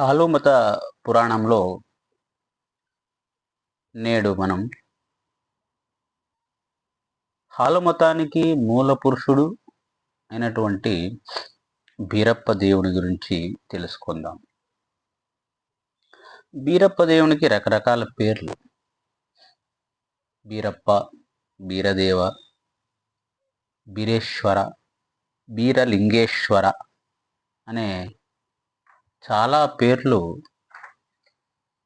హాలోమత పురాణంలో నేడు మనం హాలుమతానికి మూల పురుషుడు అయినటువంటి బీరప్ప దేవుని గురించి తెలుసుకుందాం. బీరప్ప దేవునికి రకరకాల పేర్లు. బీరప్ప బీరదేవ బీరేశ్వర బీరలింగేశ్వర అనే చాలా పేర్లు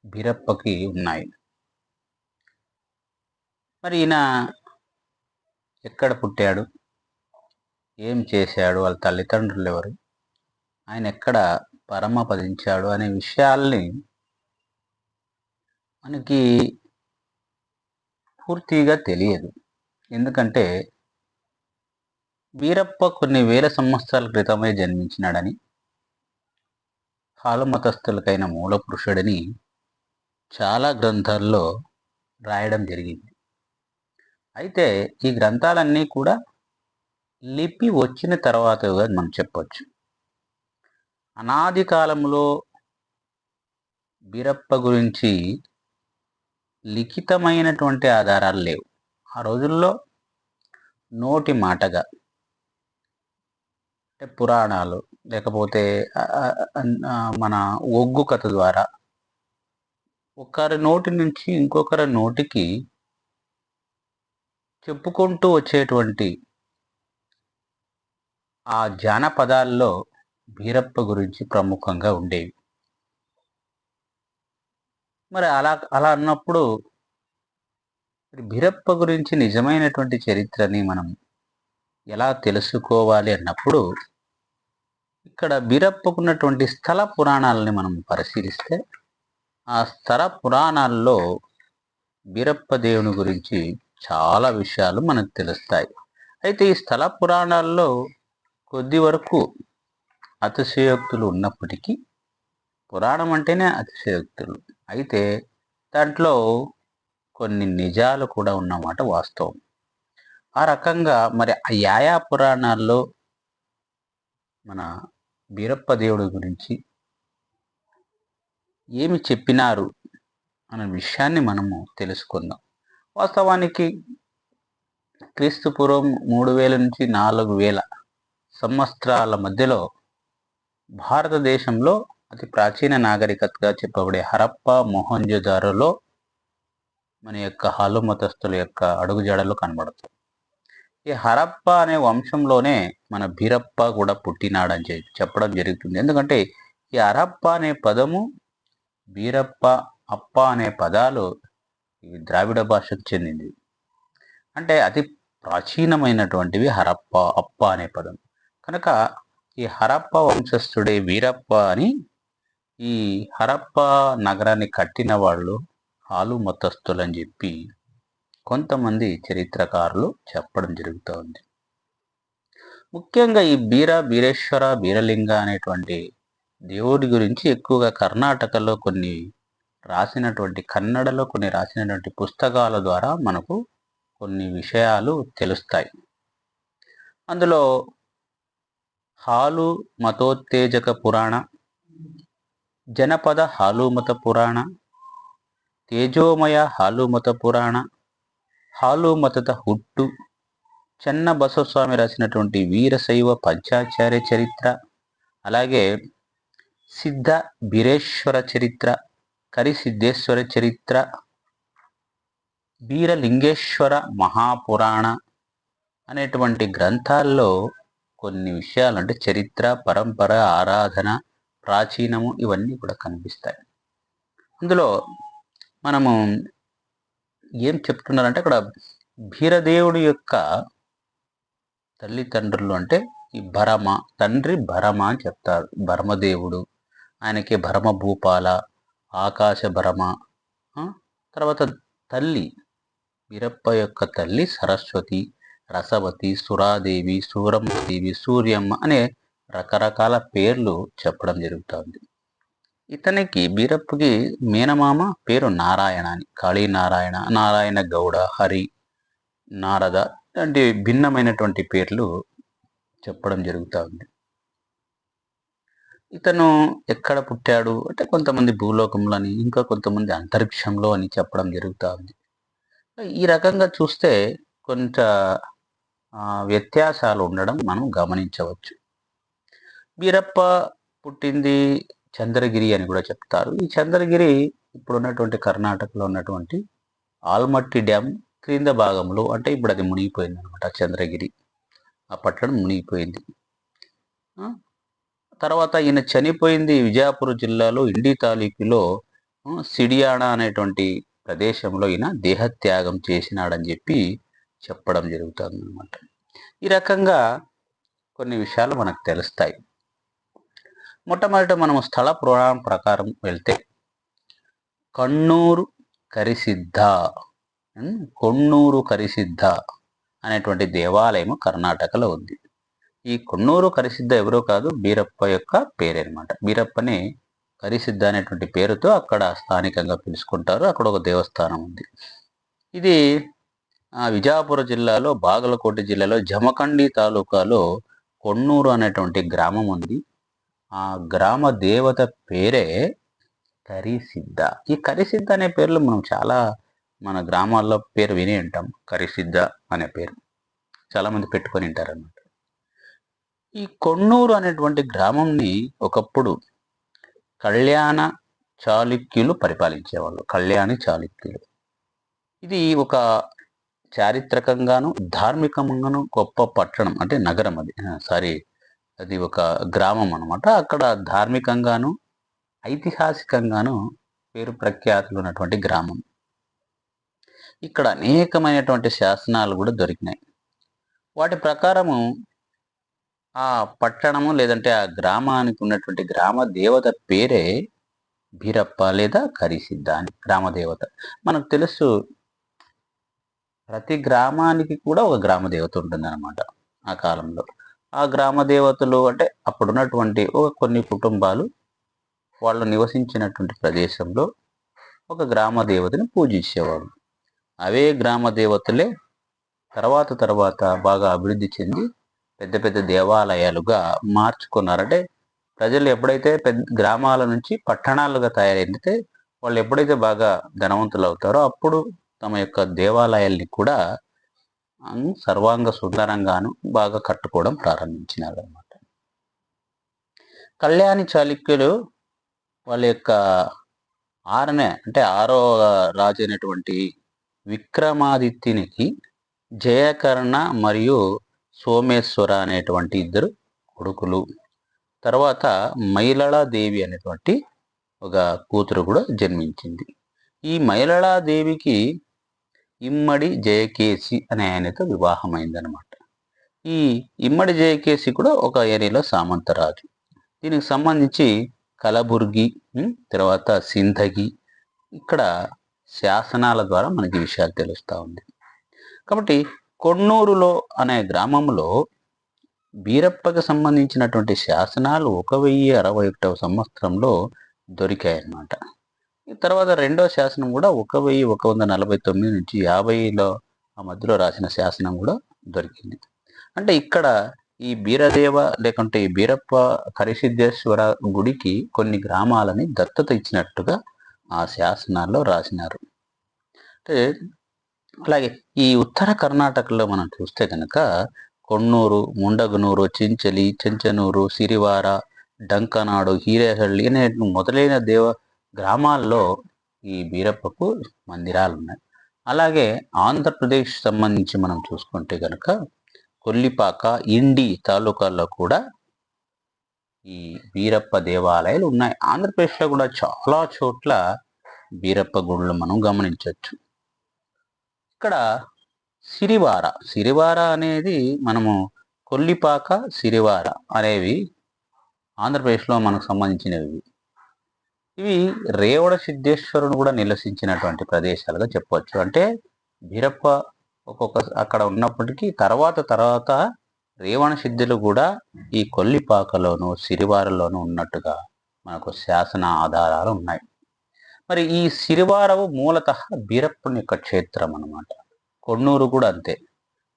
బీరప్పకి ఉన్నాయి. మరి ఈయన ఎక్కడ పుట్టాడు? ఏం చేశాడు? వాళ్ళ తల్లిదండ్రులు ఎవరు ఆయన ఎక్కడ పరమపదించాడు అనే విషయాల్ని మనకి పూర్తిగా తెలియదు. ఎందుకంటే వీరప్ప కొన్ని వేల సంవత్సరాల క్రితమే జన్మించినాడని హాలు మతస్థులకైన మూల పురుషుడని చాలా గ్రంథాల్లో రాయడం జరిగింది. అయితే ఈ గ్రంథాలన్నీ కూడా లిపి వచ్చిన తర్వాత మనం చెప్పవచ్చు అనాది కాలంలో బీరప్ప గురించి లిఖితమైనటువంటి ఆధారాలు లేవు. ఆ రోజుల్లో నోటి మాటగా అంటే పురాణాలు లేకపోతే మన ఒగ్గు కథ ద్వారా ఒకరి నోటి నుంచి ఇంకొకరి నోటికి చెప్పుకుంటూ వచ్చేటువంటి ఆ జానపదాల్లో బీరప్ప గురించి ప్రముఖంగా ఉండేవి. మరి అలా అలా అన్నప్పుడు బీరప్ప గురించి నిజమైనటువంటి చరిత్రని మనం ఎలా తెలుసుకోవాలి అన్నప్పుడు ఇక్కడ బీరప్పకున్నటువంటి స్థల పురాణాలని మనం పరిశీలిస్తే ఆ స్థల పురాణాల్లో బీరప్ప దేవుని గురించి చాలా విషయాలు మనకు తెలుస్తాయి. అయితే ఈ స్థల పురాణాల్లో కొద్ది వరకు అతిశయోక్తులు ఉన్నప్పటికీ పురాణం అంటేనే అతిశయోక్తులు. అయితే దాంట్లో కొన్ని నిజాలు కూడా ఉన్నమాట వాస్తవం. ఆ రకంగా మరి ఆ యాయా పురాణాల్లో మన బీరప్ప దేవుడి గురించి ఏమి చెప్పినారు అనే విషయాన్ని మనము తెలుసుకుందాం. వాస్తవానికి క్రీస్తు పూర్వం మూడు వేల నుంచి నాలుగు వేల సంవత్సరాల మధ్యలో భారతదేశంలో అతి ప్రాచీన నాగరికతగా చెప్పబడే హరప్ప మొహంజోదారులో మన యొక్క హాలు మతస్థుల యొక్క అడుగుజాడలు కనబడతాయి. ఈ హరప్ప అనే వంశంలోనే మన బీరప్ప కూడా పుట్టినాడని చెప్పి చెప్పడం జరుగుతుంది. ఎందుకంటే ఈ హరప్ప అనే పదము బీరప్ప అప్ప అనే పదాలు ఇవి ద్రావిడ భాషకు చెందింది. అంటే అతి ప్రాచీనమైనటువంటివి హరప్ప అప్ప అనే పదం. కనుక ఈ హరప్ప వంశస్థుడే వీరప్ప అని ఈ హరప్ప నగరాన్ని కట్టిన వాళ్ళు హాలు మతస్థులు చెప్పి కొంతమంది చరిత్రకారులు చెప్పడం జరుగుతూ ఉంది ముఖ్యంగా ఈ బీర బీరేశ్వర బీరలింగ అనేటువంటి దేవుడి గురించి ఎక్కువగా కర్ణాటకలో కొన్ని రాసినటువంటి కన్నడలో కొన్ని రాసినటువంటి పుస్తకాల ద్వారా మనకు కొన్ని విషయాలు తెలుస్తాయి. అందులో హాలు మతోత్తేజక పురాణ జనపద హాలుమత పురాణ తేజోమయ హాలుమత హాలు మతత హుట్టు. చెన్న బసవస్వామి రాసినటువంటి వీరశైవ పంచాచార్య చరిత్ర. అలాగే సిద్ధ బీరేశ్వర చరిత్ర కరిసిద్ధేశ్వర చరిత్ర బీరలింగేశ్వర మహాపురాణ అనేటువంటి గ్రంథాల్లో కొన్ని విషయాలు అంటే చరిత్ర పరంపర ఆరాధన ప్రాచీనము ఇవన్నీ కూడా కనిపిస్తాయి. అందులో మనము ఏం చెప్తున్నారంటే అక్కడ భీరదేవుడి యొక్క తల్లిదండ్రులు అంటే ఈ భరమ తండ్రి భరమ అని చెప్తారు. భరమదేవుడు ఆయనకి భరమ భూపాల ఆకాశ భరమ తర్వాత తల్లి వీరప్ప యొక్క తల్లి సరస్వతి రసవతి సురాదేవి సూరమ్మదేవి సూర్యమ్మ అనే రకరకాల పేర్లు చెప్పడం జరుగుతుంది. ఇతనికి బీరప్పకి మేనమామ పేరు నారాయణ అని కాళీ నారాయణ నారాయణ గౌడ హరి నారద లాంటి భిన్నమైనటువంటి పేర్లు చెప్పడం జరుగుతూ ఉంది. ఇతను ఎక్కడ పుట్టాడు అంటే కొంతమంది భూలోకంలో అని ఇంకా కొంతమంది అంతరిక్షంలో అని చెప్పడం జరుగుతూ ఉంది. ఈ రకంగా చూస్తే కొంత వ్యత్యాసాలు ఉండడం మనం గమనించవచ్చు. బీరప్ప పుట్టింది చంద్రగిరి అని కూడా చెప్తారు. ఈ చంద్రగిరి ఇప్పుడు ఉన్నటువంటి కర్ణాటకలో ఉన్నటువంటి ఆల్మట్టి డ్యామ్ క్రింద భాగంలో అంటే ఇప్పుడు అది మునిగిపోయింది అనమాట చంద్రగిరి. ఆ పట్టణం మునిగిపోయింది. తర్వాత ఈయన చనిపోయింది విజయపురం జిల్లాలో ఇండి తాలూకులో ఆ, సిడియానా అనేటువంటి ప్రదేశంలో ఈయన దేహత్యాగం చేసినాడని చెప్పి చెప్పడం జరుగుతుంది అనమాట ఈ రకంగా కొన్ని విషయాలు మనకు తెలుస్తాయి. మొట్టమొదట మనం స్థల పురాణం ప్రకారం వెళ్తే కన్నూరు కరిసిద్ధ కొన్నూరు కరిసిద్ధ అనేటువంటి దేవాలయం కర్ణాటకలో ఉంది. ఈ కొన్నూరు కరిసిద్ధ ఎవరో కాదు బీరప్ప యొక్క పేరు అనమాట బీరప్పని కరిసిద్ధ అనేటువంటి పేరుతో అక్కడ స్థానికంగా పిలుచుకుంటారు. అక్కడ ఒక దేవస్థానం ఉంది. ఇది ఆ, జిల్లాలో బాగలకోట జిల్లాలో జమఖండి తాలూకాలో కొన్నూరు అనేటువంటి గ్రామం ఉంది. ఆ గ్రామ దేవత పేరే కరిసిద్ధ ఈ కరిసిద్ధ అనే పేర్లు మనం చాలా మన గ్రామాల్లో పేరు విని ఉంటాం. కరిసిద్ధ అనే పేరు. చాలామంది పెట్టుకొని ఉంటారన్నమాట. ఈ కొన్నూరు అనేటువంటి గ్రామంని ఒకప్పుడు కళ్యాణ చాళుక్యులు పరిపాలించేవాళ్ళు. కళ్యాణి చాళుక్యులు. ఇది ఒక చారిత్రకంగాను ధార్మికంగాను గొప్ప పట్టణం. అంటే నగరం అది. సారీ అది ఒక గ్రామం అనమాట అక్కడ ధార్మికంగాను ఐతిహాసికంగాను పేరు ప్రఖ్యాతులు ఉన్నటువంటి గ్రామం. ఇక్కడ అనేకమైనటువంటి శాసనాలు కూడా దొరికినాయి. వాటి ప్రకారము ఆ పట్టణము లేదంటే ఆ గ్రామానికి ఉన్నటువంటి గ్రామ దేవత పేరే బీరప్ప లేదా కరిసిద్ధ అని గ్రామదేవత మనకు తెలుసు ప్రతి గ్రామానికి కూడా ఒక గ్రామదేవత ఉంటుందన్నమాట ఆ కాలంలో. ఆ గ్రామ దేవతలు అంటే అప్పుడున్నటువంటి ఒక కొన్ని కుటుంబాలు వాళ్ళు నివసించినటువంటి ప్రదేశంలో ఒక గ్రామ దేవతని పూజించేవారు. అవే గ్రామ దేవతలే తర్వాత తర్వాత బాగా అభివృద్ధి చెంది పెద్ద పెద్ద దేవాలయాలుగా మార్చుకున్నారంటే ప్రజలు ఎప్పుడైతే పెద్ద గ్రామాల నుంచి పట్టణాలుగా తయారైతే వాళ్ళు ఎప్పుడైతే బాగా ధనవంతులు అవుతారో అప్పుడు తమ యొక్క దేవాలయాల్ని కూడా సర్వాంగ సుందరంగాను బాగా కట్టుకోవడం ప్రారంభించినారు అనమాట కళ్యాణి చాళుక్యులు వాళ్ళ యొక్క ఆరనే అంటే ఆరో రాజు అయినటువంటి విక్రమాదిత్యునికి జయకర్ణ మరియు సోమేశ్వర అనేటువంటి ఇద్దరు కొడుకులు. తర్వాత మైలళాదేవి అనేటువంటి ఒక కూతురు కూడా జన్మించింది. ఈ మైలళాదేవికి ఇమ్మడి జయకేసి అనే ఆయనతో వివాహం అయిందనమాట ఈ ఇమ్మడి జయకేసి కూడా ఒక ఏరియాలో సామంతరాజు దీనికి సంబంధించి కలబుర్గి తర్వాత సింధగి ఇక్కడ శాసనాల ద్వారా మనకి విషయాలు తెలుస్తూ ఉంది. కాబట్టి కొన్నూరులో అనే గ్రామంలో బీరప్పకు సంబంధించినటువంటి శాసనాలు ఒక వెయ్యి అరవై ఒకటవ సంవత్సరంలో దొరికాయన్నమాట. తర్వాత రెండో శాసనం కూడా ఒక వెయ్యి ఒక వంద నలభై తొమ్మిది నుంచి యాభైలో ఆ మధ్యలో రాసిన శాసనం కూడా దొరికింది. అంటే ఇక్కడ ఈ బీరదేవ లేకుంటే ఈ బీరప్ప కరిసిద్ధేశ్వర గుడికి కొన్ని గ్రామాలని దత్తత ఇచ్చినట్టుగా ఆ శాసనాల్లో రాసినారు. అంటే అలాగే ఈ ఉత్తర కర్ణాటకలో మనం చూస్తే కనుక కొన్నూరు ముండగనూరు చించలి చెంచనూరు సిరివార డంకనాడు హీరేహళ్ళి అనే మొదలైన దేవ గ్రామాల్లో ఈ బీరప్పకు మందిరాలు ఉన్నాయి అలాగే ఆంధ్రప్రదేశ్ సంబంధించి మనం చూసుకుంటే కనుక కొల్లిపాక ఇండి తాలూకాల్లో కూడా ఈ బీరప్ప దేవాలయాలు ఉన్నాయి. ఆంధ్రప్రదేశ్లో కూడా చాలా చోట్ల బీరప్ప గుళ్ళు మనం గమనించవచ్చు. ఇక్కడ సిరివార సిరివార అనేది మనము కొల్లిపాక సిరివార అనేవి ఆంధ్రప్రదేశ్లో మనకు సంబంధించినవి. ఇవి రేవడ సిద్ధేశ్వరుని కూడా నిలసించినటువంటి ప్రదేశాలుగా చెప్పవచ్చు. అంటే బీరప్ప ఒక్కొక్క అక్కడ ఉన్నప్పటికీ తర్వాత తర్వాత రేవణ సిద్ధులు కూడా ఈ కొల్లిపాకలోను సిరివారలోను ఉన్నట్టుగా మనకు శాసన ఆధారాలు ఉన్నాయి. మరి ఈ సిరివారవు మూలత బీరప్పని యొక్క క్షేత్రం అన్నమాట. కొన్నూరు కూడా అంతే.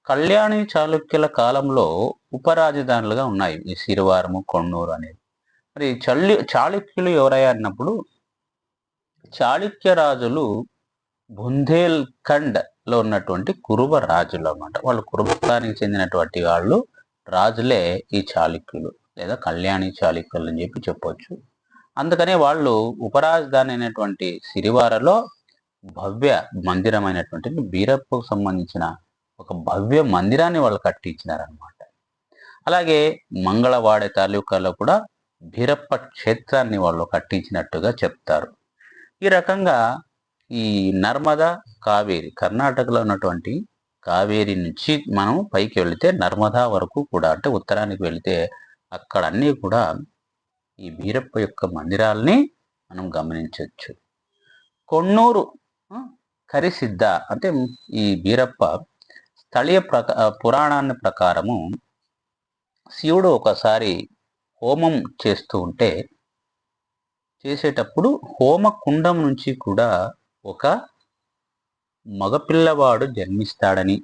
కళ్యాణి చాళుక్యుల కాలంలో ఉపరాజధానులుగా ఉన్నాయి. ఈ సిరివారము కొన్నూరు అనేది. మరి చల్లి చాళుక్యులు ఎవరయ్యా అన్నప్పుడు చాళుక్య రాజులు బుందేల్ఖండ్లో ఉన్నటువంటి కురుబ రాజులు అన్నమాట. వాళ్ళు కురుబానికి చెందినటువంటి వాళ్ళు రాజులే ఈ చాళుక్యులు లేదా కళ్యాణి చాళుక్యులు అని చెప్పి చెప్పొచ్చు. అందుకనే వాళ్ళు ఉపరాజధాని అయినటువంటి సిరివారలో భవ్య మందిరమైనటువంటి బీరప్పకు సంబంధించిన ఒక భవ్య మందిరాన్ని వాళ్ళు కట్టించినారనమాట అలాగే మంగళవాడ తాలూకాలో కూడా బీరప్ప క్షేత్రాన్ని వాళ్ళు కట్టించినట్టుగా చెప్తారు. ఈ రకంగా ఈ నర్మదా కావేరి కర్ణాటకలో ఉన్నటువంటి కావేరి నుంచి మనం పైకి వెళితే నర్మదా వరకు కూడా అంటే ఉత్తరానికి వెళితే అక్కడ అన్నీ కూడా ఈ బీరప్ప యొక్క మందిరాల్ని మనం గమనించవచ్చు కొన్నూరు కరిసిద్ధ అంటే ఈ బీరప్ప స్థళీయ ప్రక పురాణాన్ని ప్రకారము శివుడు ఒకసారి హోమం చేస్తూ ఉంటే చేసేటప్పుడు హోమ కుండం నుంచి కూడా ఒక మగపిల్లవాడు జన్మిస్తాడని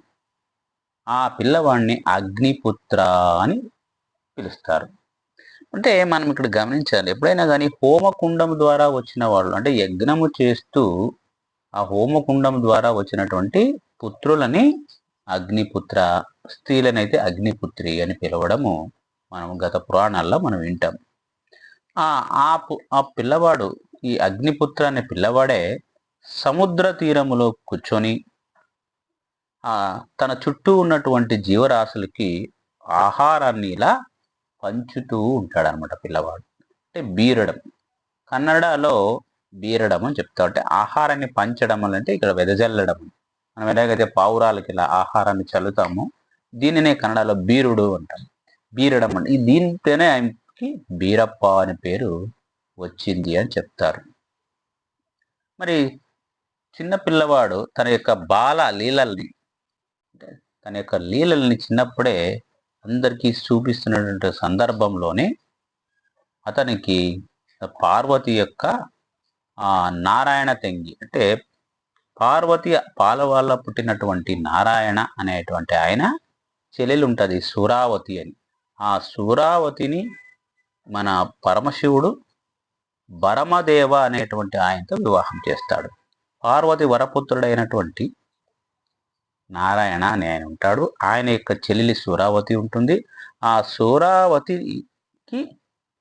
ఆ పిల్లవాడిని అగ్నిపుత్ర అని పిలుస్తారు. అంటే మనం ఇక్కడ గమనించాలి ఎప్పుడైనా కానీ హోమకుండం ద్వారా వచ్చిన వాళ్ళు అంటే యజ్ఞము చేస్తూ ఆ హోమకుండం ద్వారా వచ్చినటువంటి పుత్రులని అగ్నిపుత్ర స్త్రీలనైతే అగ్నిపుత్రి అని పిలవడము మనం గత పురాణాల్లో మనం వింటాం. ఆ ఆ ఆ పిల్లవాడు ఈ అగ్నిపుత్ర అనే పిల్లవాడే సముద్ర తీరములో కూర్చొని ఆ తన చుట్టూ ఉన్నటువంటి జీవరాశులకి ఆహారాన్ని ఇలా పంచుతూ ఉంటాడనమాట పిల్లవాడు. అంటే బీరడం. కన్నడలో బీరడం అని చెప్తా అంటే ఆహారాన్ని పంచడం అంటే ఇక్కడ వెదజల్లడం. మనం ఎలాగైతే పావురాలకి ఇలా ఆహారాన్ని చల్లుతామో దీనినే కన్నడలో బీరుడు అంటాం. బీరడం అంటే దీనితోనే ఆయనకి బీరప్ప అనే పేరు వచ్చింది అని చెప్తారు. మరి చిన్న పిల్లవాడు తన యొక్క బాల లీలల్ని అంటే తన యొక్క లీలల్ని చిన్నప్పుడే అందరికీ చూపిస్తున్నటువంటి సందర్భంలోనే అతనికి పార్వతి యొక్క నారాయణ తెంగి అంటే పార్వతి పాల వల్ల పుట్టినటువంటి నారాయణ అనేటువంటి ఆయన చెల్లెలు ఉంటుంది సూరావతి అని. ఆ సూరావతిని మన పరమశివుడు భరమదేవ అనేటువంటి ఆయనతో వివాహం చేస్తాడు. పార్వతి వరపుత్రుడైనటువంటి నారాయణ అని ఆయన ఉంటాడు. ఆయన యొక్క చెల్లెలి సూరావతి ఉంటుంది. ఆ సూరావతికి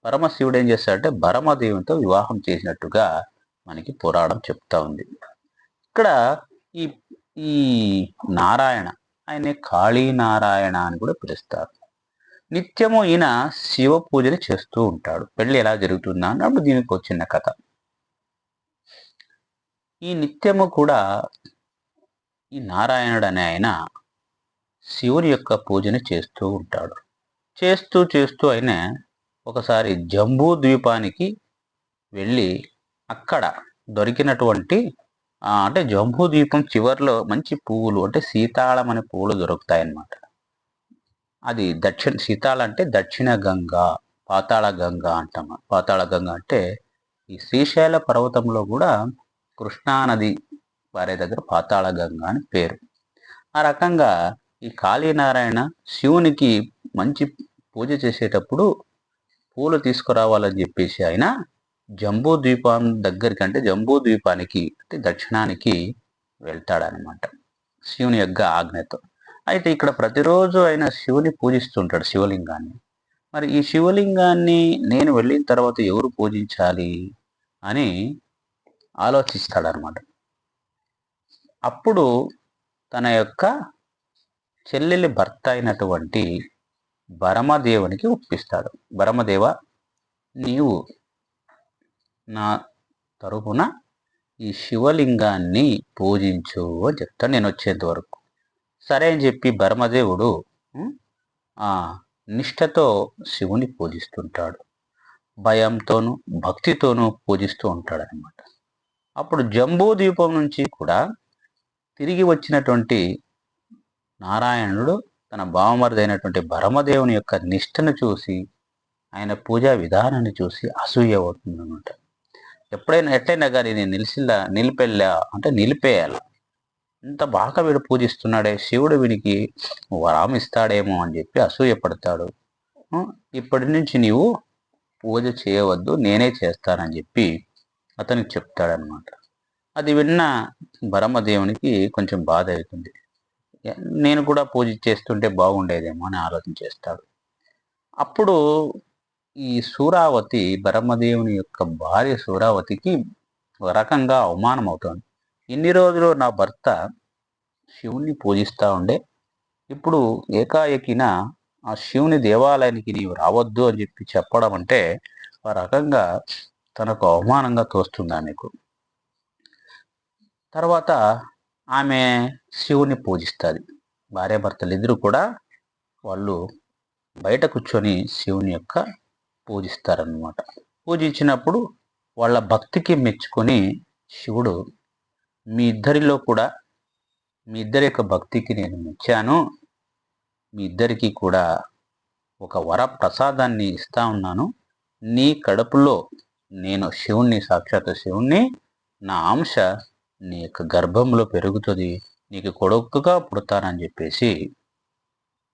పరమశివుడు ఏం చేస్తాడంటే భరమదేవునితో వివాహం చేసినట్టుగా మనకి పురాణం చెప్తా ఉంది. ఇక్కడ ఈ ఈ నారాయణ ఆయనే కాళీ నారాయణ అని కూడా పిలుస్తారు. నిత్యము ఈయన శివ పూజలు చేస్తూ ఉంటాడు. పెళ్ళి ఎలా జరుగుతుందా అన్నప్పుడు దీనికి వచ్చిన కథ. ఈ నిత్యము కూడా ఈ నారాయణుడు అనే ఆయన శివుని యొక్క పూజను చేస్తూ ఉంటాడు. చేస్తూ చేస్తూ ఆయన ఒకసారి జంబూ ద్వీపానికి వెళ్ళి అక్కడ దొరికినటువంటి అంటే జంబూ ద్వీపం చివర్లో మంచి పువ్వులు అంటే సీతాళం అనే పువ్వులు దొరుకుతాయి అన్నమాట అది దక్షిణ సీతాళ అంటే దక్షిణ గంగా పాతాళ గంగ అంటాం పాతాళ గంగ అంటే ఈ శ్రీశైల పర్వతంలో కూడా కృష్ణానది వారే వారి దగ్గర పాతాళ గంగ అని పేరు. ఆ రకంగా ఈ కాళీనారాయణ శివునికి మంచి పూజ చేసేటప్పుడు పూలు తీసుకురావాలని చెప్పేసి ఆయన జంబూ ద్వీపం దగ్గరికి అంటే జంబూ ద్వీపానికి అంటే దక్షిణానికి వెళ్తాడనమాట శివుని యొక్క ఆజ్ఞతో. అయితే ఇక్కడ ప్రతిరోజు ఆయన శివుని పూజిస్తుంటాడు శివలింగాన్ని. మరి ఈ శివలింగాన్ని నేను వెళ్ళిన తర్వాత ఎవరు పూజించాలి అని ఆలోచిస్తాడనమాట అప్పుడు తన యొక్క చెల్లెలి భర్త అయినటువంటి భరమదేవునికి ఒప్పిస్తాడు. భరమదేవ నీవు నా తరపున ఈ శివలింగాన్ని పూజించు అని చెప్తాను నేను వచ్చేంత వరకు సరే అని చెప్పి భరమదేవుడు నిష్ఠతో శివుని పూజిస్తుంటాడు. భయంతోనూ భక్తితోనూ పూజిస్తూ ఉంటాడు అనమాట అప్పుడు జంబూ ద్వీపం నుంచి కూడా తిరిగి వచ్చినటువంటి నారాయణుడు తన బావమరిది అయినటువంటి భరమదేవుని యొక్క నిష్ఠను చూసి ఆయన పూజా విధానాన్ని చూసి అసూయ అవుతుంది అనమాట ఎప్పుడైనా ఎట్లయినా కానీ నేను నిలిచిలా నిలిపెళ్ళా అంటే నిలిపేయాలి? ఇంత బాగా వీడు పూజిస్తున్నాడే శివుడు వీనికి వరం ఇస్తాడేమో అని చెప్పి అసూయపడతాడు ఇప్పటి నుంచి నీవు పూజ చేయవద్దు నేనే చేస్తానని చెప్పి అతనికి చెప్తాడనమాట అది విన్న బ్రహ్మదేవునికి కొంచెం బాధ అవుతుంది. నేను కూడా పూజ చేస్తుంటే బాగుండేదేమో అని ఆలోచన చేస్తాడు. అప్పుడు ఈ సూరావతి బ్రహ్మదేవుని యొక్క భార్య సూరావతికి ఒక రకంగా అవమానం అవుతుంది ఇన్ని రోజులు నా భర్త శివుణ్ణి పూజిస్తూ ఉండే. ఇప్పుడు ఏకాఏకిన ఆ శివుని దేవాలయానికి నీవు రావద్దు అని చెప్పి చెప్పడం అంటే ఆ రకంగా తనకు అవమానంగా తోస్తుంది ఆమెకు తర్వాత ఆమె శివుని పూజిస్తుంది. భార్యాభర్తలు ఇద్దరు కూడా వాళ్ళు బయట కూర్చొని శివుని యొక్క పూజిస్తారనమాట పూజించినప్పుడు వాళ్ళ భక్తికి మెచ్చుకొని శివుడు మీ ఇద్దరిలో కూడా మీ ఇద్దరి యొక్క భక్తికి నేను మెచ్చాను. మీ ఇద్దరికి కూడా ఒక వర ప్రసాదాన్ని ఇస్తా ఉన్నాను. నీ కడుపులో నేను శివుణ్ణి సాక్షాత్ శివుణ్ణి నా అంశ నీ యొక్క గర్భంలో పెరుగుతుంది నీకు కొడుకుగా పుడతానని చెప్పేసి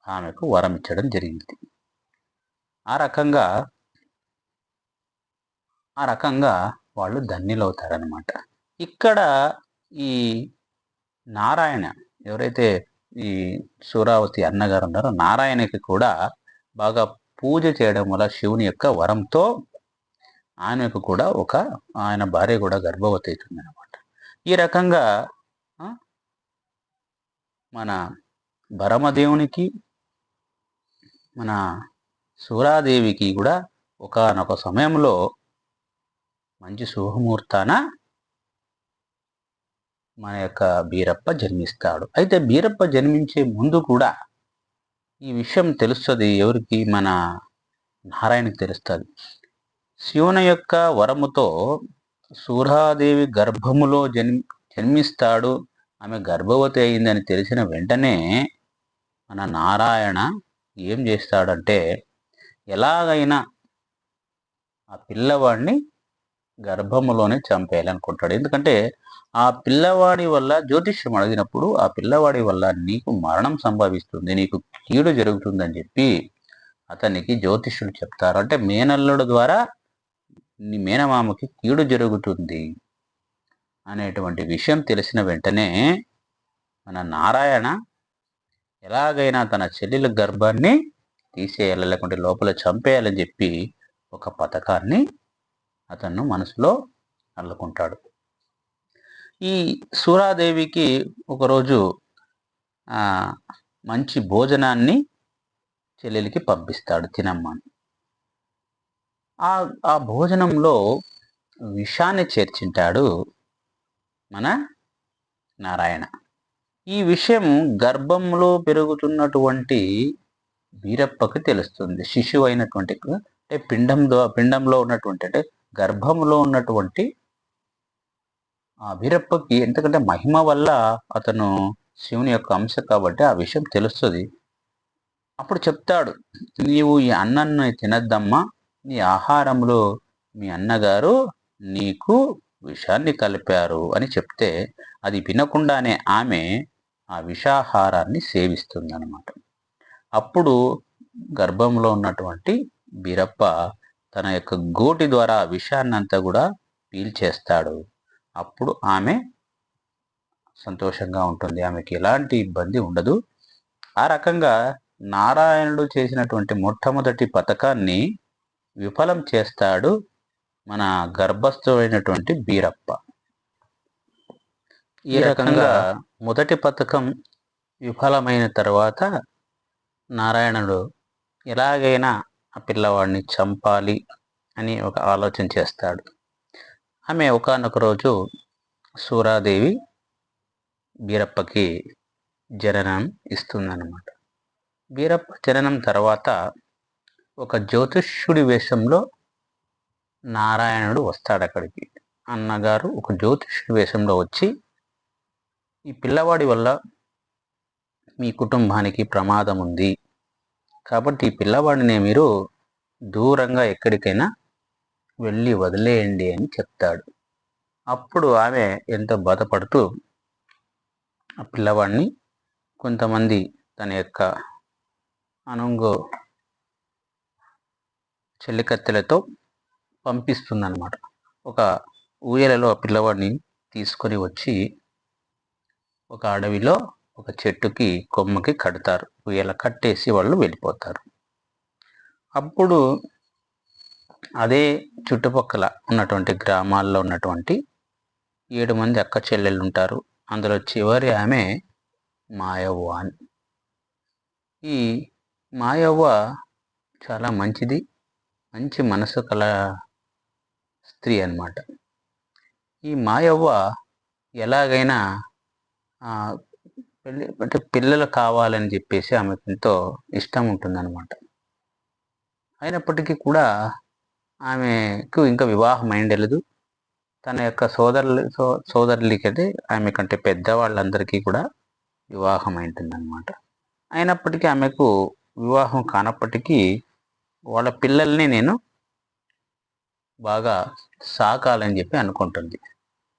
ఆమెకు వరం ఇచ్చడం జరిగింది. ఆ రకంగా ఆ రకంగా వాళ్ళు ధన్యులవుతారనమాట ఇక్కడ ఈ నారాయణ ఎవరైతే ఈ సూరావతి అన్నగారు ఉన్నారో నారాయణకి కూడా బాగా పూజ చేయడం వల్ల శివుని యొక్క వరంతో ఆయనకు కూడా ఒక ఆయన భార్య కూడా గర్భవతి అవుతుంది అనమాట ఈ రకంగా మన భరమదేవునికి మన సూరాదేవికి కూడా ఒకనొక సమయంలో మంచి శుభముహూర్తాన మన యొక్క బీరప్ప జన్మిస్తాడు. అయితే బీరప్ప జన్మించే ముందు కూడా ఈ విషయం తెలుస్తుంది ఎవరికి? మన నారాయణకి తెలుస్తుంది. శివుని యొక్క వరముతో సూరాదేవి గర్భములో జన్మి జన్మిస్తాడు. ఆమె గర్భవతి అయిందని తెలిసిన వెంటనే మన నారాయణ ఏం చేస్తాడంటే ఎలాగైనా ఆ పిల్లవాడిని గర్భములోనే చంపేయాలనుకుంటాడు. ఎందుకంటే ఆ పిల్లవాడి వల్ల జ్యోతిష్యం అడిగినప్పుడు ఆ పిల్లవాడి వల్ల నీకు మరణం సంభవిస్తుంది నీకు కీడు జరుగుతుందని చెప్పి అతనికి జ్యోతిష్యులు చెప్తారు. అంటే మేనల్లుడు ద్వారా నీ మేనమామకి కీడు జరుగుతుంది అనేటువంటి విషయం తెలిసిన వెంటనే మన నారాయణ ఎలాగైనా తన చెల్లెల గర్భాన్ని తీసేయాలి లేకుంటే లోపల చంపేయాలని చెప్పి ఒక పథకాన్ని అతను మనసులో అల్లుకుంటాడు. ఈ సూరాదేవికి ఒకరోజు మంచి భోజనాన్ని చెల్లెలికి పంపిస్తాడు తినమ్మని ఆ ఆ భోజనంలో విషాన్ని చేర్చింటాడు మన నారాయణ. ఈ విషయం గర్భంలో పెరుగుతున్నటువంటి వీరప్పకి తెలుస్తుంది. శిశువు అయినటువంటి అంటే పిండంలో పిండంలో ఉన్నటువంటి అంటే గర్భంలో ఉన్నటువంటి ఆ వీరప్పకి ఎందుకంటే మహిమ వల్ల అతను శివుని యొక్క అంశ కాబట్టి ఆ విషయం తెలుస్తుంది. అప్పుడు చెప్తాడు నీవు ఈ అన్నన్ని తినద్దమ్మా నీ ఆహారంలో మీ అన్నగారు నీకు విషాన్ని కలిపారు అని చెప్తే అది వినకుండానే ఆమె ఆ విషాహారాన్ని సేవిస్తుందన్నమాట. అప్పుడు గర్భంలో ఉన్నటువంటి బీరప్ప తన యొక్క గోటి ద్వారా విషాన్నంతా కూడా పీల్చేస్తాడు. అప్పుడు ఆమె సంతోషంగా ఉంటుంది. ఆమెకి ఎలాంటి ఇబ్బంది ఉండదు. ఆ రకంగా నారాయణుడు చేసినటువంటి మొట్టమొదటి పథకాన్ని విఫలం చేస్తాడు మన గర్భస్థుడైనటువంటి బీరప్ప. ఈ రకంగా మొదటి పథకం విఫలమైన తర్వాత నారాయణుడు ఎలాగైనా ఆ పిల్లవాడిని చంపాలి అని ఒక ఆలోచన చేస్తాడు. ఆమె ఒకనొక రోజు సూరాదేవి బీరప్పకి జననం ఇస్తుందన్నమాట. బీరప్ప జననం తర్వాత ఒక జ్యోతిష్యుడి వేషంలో నారాయణుడు వస్తాడు అక్కడికి అన్నగారు ఒక జ్యోతిష్యుడి వేషంలో వచ్చి ఈ పిల్లవాడి వల్ల మీ కుటుంబానికి ప్రమాదం ఉంది కాబట్టి ఈ పిల్లవాడిని మీరు దూరంగా ఎక్కడికైనా వెళ్ళి వదిలేయండి అని చెప్తాడు. అప్పుడు ఆమె ఎంతో బాధపడుతూ ఆ పిల్లవాడిని కొంతమంది తన యొక్క అనుంగో చెల్లికత్తెలతో పంపిస్తుందన్నమాట. ఒక ఊయలలో ఆ పిల్లవాడిని తీసుకొని వచ్చి ఒక అడవిలో ఒక చెట్టుకి కొమ్మకి కడతారు. ఊయల కట్టేసి వాళ్ళు వెళ్ళిపోతారు. అప్పుడు అదే చుట్టుపక్కల ఉన్నటువంటి గ్రామాల్లో ఉన్నటువంటి ఏడు మంది అక్క చెల్లెళ్ళు ఉంటారు. అందులో చివరి ఆమె మాయవ్వ అని ఈ మాయవ్వ చాలా మంచిది మంచి మనసు కల స్త్రీ అన్నమాట. ఈ మాయవ్వ ఎలాగైనా పెళ్ళి అంటే పిల్లలు కావాలని చెప్పేసి ఆమెకు ఎంతో ఇష్టం ఉంటుందన్నమాట. అయినప్పటికీ కూడా ఆమెకు ఇంకా వివాహం అయిండలేదు తన యొక్క సోదరులు సో సోదరులకి అయితే ఆమె కంటే పెద్దవాళ్ళందరికీ కూడా వివాహం అయింటుందన్నమాట. అయినప్పటికీ ఆమెకు వివాహం కానప్పటికీ వాళ్ళ పిల్లల్ని నేను బాగా సాకాలని చెప్పి అనుకుంటుంది.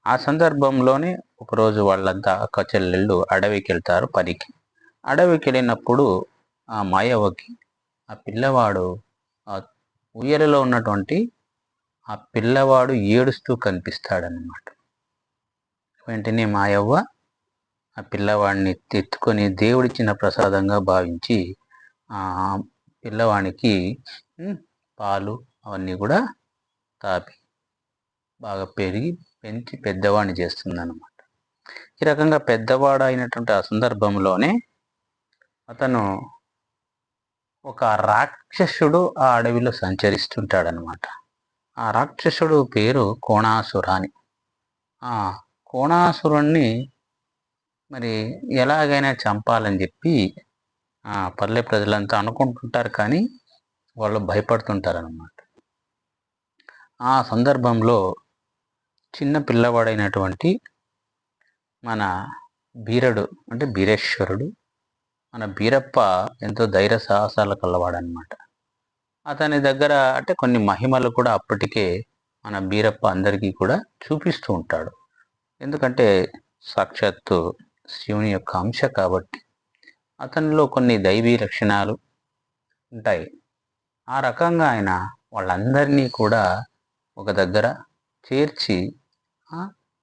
ఆ సందర్భంలోనే ఒకరోజు వాళ్ళంతా అక్క చెల్లెళ్ళు అడవికి వెళ్తారు పనికి. అడవికి వెళ్ళినప్పుడు ఆ మాయవ్వకి ఆ పిల్లవాడు ఉయ్యలలో ఉన్నటువంటి ఆ పిల్లవాడు ఏడుస్తూ కనిపిస్తాడనమాట వెంటనే మాయవ్వ? ఆ పిల్లవాడిని ఎత్తుకొని దేవుడిచ్చిన ప్రసాదంగా భావించి ఆ పిల్లవానికి పాలు అవన్నీ కూడా తాపి బాగా పెరిగి పెంచి పెద్దవాడిని చేస్తుందన్నమాట. ఈ రకంగా పెద్దవాడు అయినటువంటి ఆ సందర్భంలోనే అతను ఒక రాక్షసుడు ఆ అడవిలో సంచరిస్తుంటాడనమాట. ఆ రాక్షసుడు పేరు కోణాసురాని ఆ కోణాసురుణ్ణి మరి ఎలాగైనా చంపాలని చెప్పి ఆ పల్లె ప్రజలంతా అనుకుంటుంటారు కానీ వాళ్ళు భయపడుతుంటారనమాట. ఆ సందర్భంలో చిన్న పిల్లవాడైనటువంటి మన బీరడు అంటే బీరేశ్వరుడు మన బీరప్ప ఎంతో ధైర్య సాహసాల కలవాడనమాట అతని దగ్గర అంటే కొన్ని మహిమలు కూడా అప్పటికే మన బీరప్ప అందరికీ కూడా చూపిస్తూ ఉంటాడు. ఎందుకంటే సాక్షాత్తు శివుని యొక్క అంశ కాబట్టి అతనిలో కొన్ని దైవీ లక్షణాలు ఉంటాయి. ఆ రకంగా ఆయన వాళ్ళందరినీ కూడా ఒక దగ్గర చేర్చి ఆ,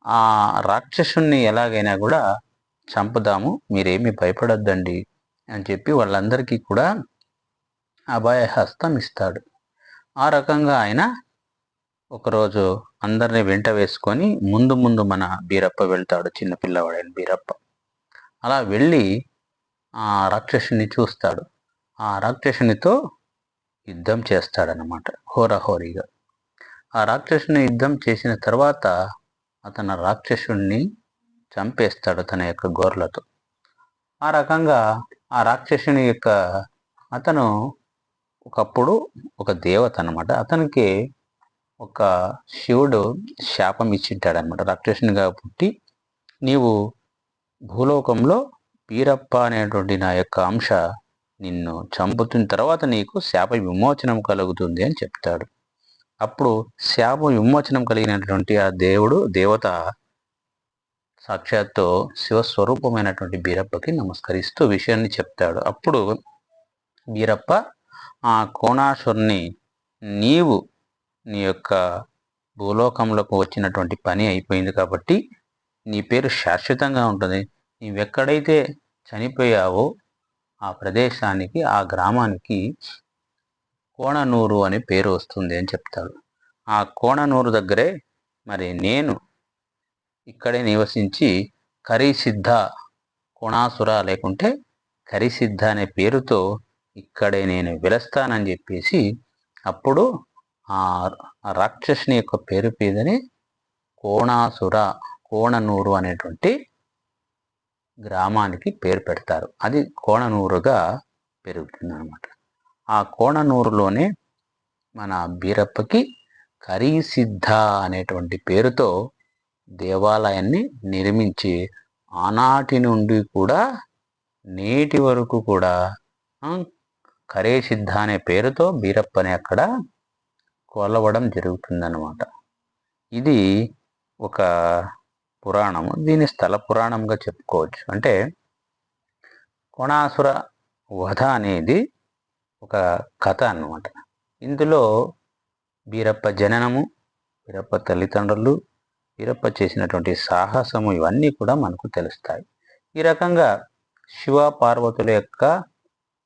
ఆ రాక్షసుణ్ణి ఎలాగైనా కూడా చంపుదాము మీరేమి భయపడొద్దండి అని చెప్పి వాళ్ళందరికీ కూడా అభయ హస్తం ఇస్తాడు ఆ రకంగా ఆయన ఒకరోజు అందరిని వెంట వేసుకొని ముందు ముందు మన బీరప్ప వెళ్తాడు చిన్న పిల్లవాడైన బీరప్ప. అలా వెళ్ళి ఆ రాక్షసుని చూస్తాడు. ఆ రాక్షసునితో యుద్ధం చేస్తాడనమాట హోరహోరీగా. ఆ రాక్షసుని యుద్ధం చేసిన తర్వాత అతను రాక్షసుణ్ణి చంపేస్తాడు తన యొక్క గోర్లతో. ఆ రకంగా ఆ రాక్షసుని యొక్క అతను ఒకప్పుడు ఒక దేవత అనమాట అతనికి ఒక శివుడు శాపం ఇచ్చింటాడనమాట రాక్షసునిగా పుట్టి నీవు భూలోకంలో వీరప్ప అనేటువంటి నా యొక్క అంశ నిన్ను చంపుతున్న తర్వాత నీకు శాప విమోచనం కలుగుతుంది అని చెప్తాడు. అప్పుడు శాప విమోచనం కలిగినటువంటి ఆ దేవుడు దేవత సాక్షాత్తు శివస్వరూపమైనటువంటి బీరప్పకి నమస్కరిస్తూ విషయాన్ని చెప్తాడు. అప్పుడు బీరప్ప ఆ కోణాసురుని నీవు నీ యొక్క భూలోకంలోకి వచ్చినటువంటి పని అయిపోయింది కాబట్టి నీ పేరు శాశ్వతంగా ఉంటుంది. నీవెక్కడైతే చనిపోయావో ఆ ప్రదేశానికి ఆ గ్రామానికి కోణనూరు అనే పేరు వస్తుంది అని చెప్తాడు. ఆ కోణనూరు దగ్గరే మరి నేను ఇక్కడే నివసించి కరిసిద్ధ కోణాసుర లేకుంటే కరిసిద్ధ అనే పేరుతో ఇక్కడే నేను వెలుస్తానని చెప్పేసి అప్పుడు ఆ రాక్షసుని యొక్క పేరు మీదని కోణాసుర కోణనూరు అనేటువంటి గ్రామానికి పేరు పెడతారు. అది కోణనూరుగా పెరుగుతుంది అనమాట ఆ కోణనూరులోనే మన బీరప్పకి కరీసిద్ధ అనేటువంటి పేరుతో దేవాలయాన్ని నిర్మించి ఆనాటి నుండి కూడా నేటి వరకు కూడా కరే సిద్ధ అనే పేరుతో బీరప్పని అక్కడ కొలవడం జరుగుతుందన్నమాట. ఇది ఒక పురాణము దీని స్థల పురాణంగా చెప్పుకోవచ్చు. అంటే కోణాసుర వధ అనేది ఒక కథ అన్నమాట. ఇందులో బీరప్ప జననము బీరప్ప తల్లిదండ్రులు వీరప్ప చేసినటువంటి సాహసము ఇవన్నీ కూడా మనకు తెలుస్తాయి. ఈ రకంగా శివ పార్వతుల యొక్క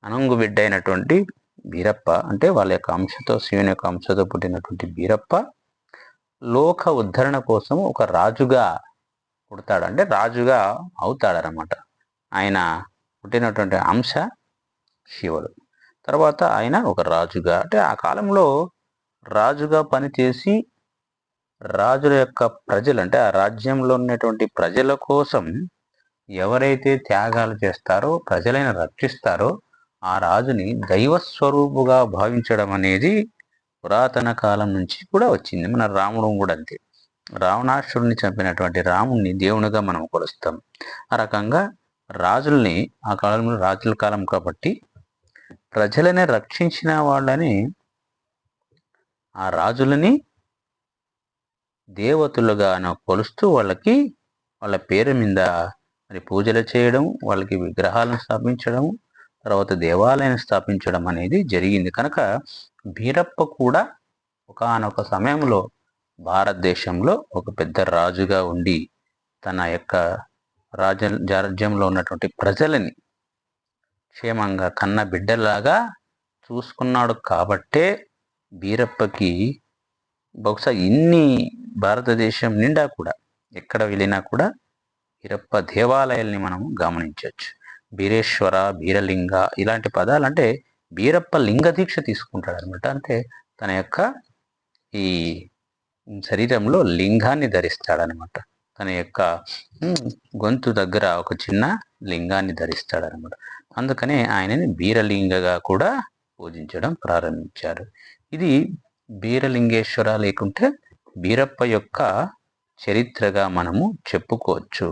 అనంగు బిడ్డ అయినటువంటి బీరప్ప అంటే వాళ్ళ యొక్క అంశతో శివుని యొక్క అంశతో పుట్టినటువంటి బీరప్ప లోక ఉద్ధరణ కోసం ఒక రాజుగా పుడతాడు. అంటే రాజుగా అవుతాడనమాట ఆయన పుట్టినటువంటి అంశ శివుడు. తర్వాత ఆయన ఒక రాజుగా అంటే ఆ కాలంలో రాజుగా పనిచేసి రాజుల యొక్క ప్రజలు అంటే ఆ రాజ్యంలో ఉన్నటువంటి ప్రజల కోసం ఎవరైతే త్యాగాలు చేస్తారో ప్రజలైన రక్షిస్తారో ఆ రాజుని దైవస్వరూపుగా భావించడం అనేది పురాతన కాలం నుంచి కూడా వచ్చింది. మన రాముడు కూడా అంతే. రావణాసురుని చంపినటువంటి రాముణ్ణి దేవునిగా మనం కొలుస్తాం. ఆ రకంగా రాజుల్ని ఆ కాలంలో రాజుల కాలం కాబట్టి ప్రజలని రక్షించిన వాళ్ళని ఆ రాజులని దేవతలుగాను కొలుస్తూ వాళ్ళకి వాళ్ళ పేరు మీద మరి పూజలు చేయడం వాళ్ళకి విగ్రహాలను స్థాపించడం తర్వాత దేవాలయాన్ని స్థాపించడం అనేది జరిగింది. కనుక బీరప్ప కూడా ఒకనొక సమయంలో భారతదేశంలో ఒక పెద్ద రాజుగా ఉండి తన యొక్క రాజ రాజ్యంలో ఉన్నటువంటి ప్రజలని క్షేమంగా కన్న బిడ్డలాగా చూసుకున్నాడు కాబట్టే బీరప్పకి బహుశా ఇన్ని భారతదేశం నిండా కూడా ఎక్కడ వెళ్ళినా కూడా వీరప్ప దేవాలయాల్ని మనం గమనించవచ్చు. బీరేశ్వర బీరలింగ ఇలాంటి పదాలు అంటే బీరప్ప లింగ దీక్ష తీసుకుంటాడు అనమాట అంటే తన యొక్క ఈ శరీరంలో లింగాన్ని ధరిస్తాడనమాట తన యొక్క గొంతు దగ్గర ఒక చిన్న లింగాన్ని ధరిస్తాడనమాట అందుకనే ఆయనని బీరలింగగా కూడా పూజించడం ప్రారంభించారు. ఇది బీరలింగేశ్వర లేకుంటే బీరప్ప యొక్క చరిత్రగా మనము చెప్పుకోవచ్చు.